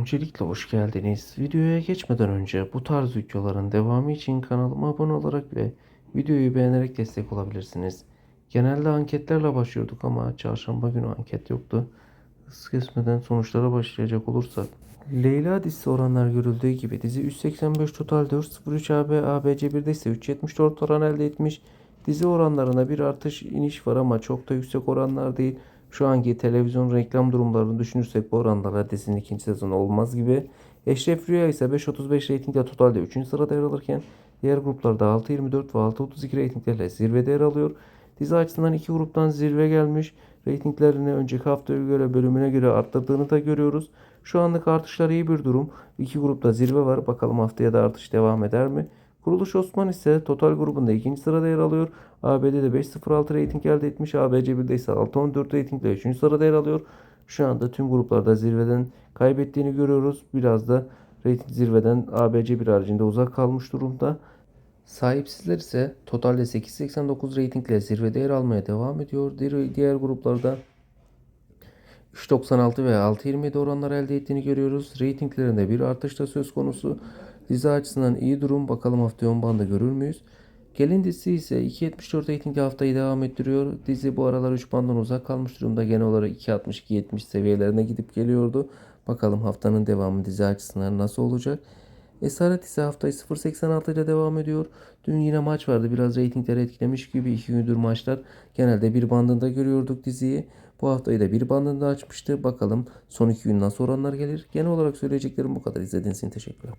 Öncelikle hoş geldiniz. Videoya geçmeden önce bu tarz videoların devamı için kanalıma abone olarak ve videoyu beğenerek destek olabilirsiniz. Genelde anketlerle başlıyorduk ama çarşamba günü anket yoktu. Hız kesmeden sonuçlara başlayacak olursak. Leyla dizisi oranlar görüldüğü gibi dizi 385 total 403 AB, ABC 1'de ise 374 oran elde etmiş. Dizi oranlarına bir artış iniş var ama çok da yüksek oranlar değil. Şu anki televizyon reklam durumlarını düşünürsek bu oranlarla dizinin ikinci sezonu olmaz gibi. Eşref Rüya ise 5.35 reytingde totalde 3. sırada yer alırken diğer gruplarda 6.24 ve 6.32 reytinglerle zirvede yer alıyor. Dizi açısından iki gruptan zirve gelmiş. Reytinglerini önceki haftaya göre bölümüne göre arttırdığını da görüyoruz. Şu anlık artışlar iyi bir durum. İki grupta zirve var. Bakalım haftaya da artış devam eder mi? Kuruluş Osman ise total grubunda ikinci sırada yer alıyor. ABD'de 5.06 reyting elde etmiş. ABC 1'de ise 6.14 reytingle 3. sırada yer alıyor. Şu anda tüm gruplarda zirveden kaybettiğini görüyoruz. Biraz da reyting zirveden ABC 1 haricinde uzak kalmış durumda. Sahipsizler ise totalde 8.89 reytingle zirvede yer almaya devam ediyor. Diğer, gruplarda 3.96 ve 6.27 oranlar elde ettiğini görüyoruz. Reytinglerinde bir artış da söz konusu. Dizi açısından iyi durum. Bakalım haftaya 10 banda görür müyüz? Gelin dizisi ise 2.74 reytingli haftayı devam ettiriyor. Dizi bu aralar 3 banddan uzak kalmış durumda. Genel olarak 2.60-2.70 seviyelerine gidip geliyordu. Bakalım haftanın devamı dizi açısından nasıl olacak? Esaret ise haftayı 0.86 ile devam ediyor. Dün yine maç vardı. Biraz reytingleri etkilemiş gibi. iki gündür maçlar genelde bir bandında görüyorduk diziyi. Bu haftayı da bir bandında açmıştı. Bakalım son iki gün nasıl oranlar gelir. Genel olarak söyleyeceklerim bu kadar. İzlediğiniz için teşekkürler.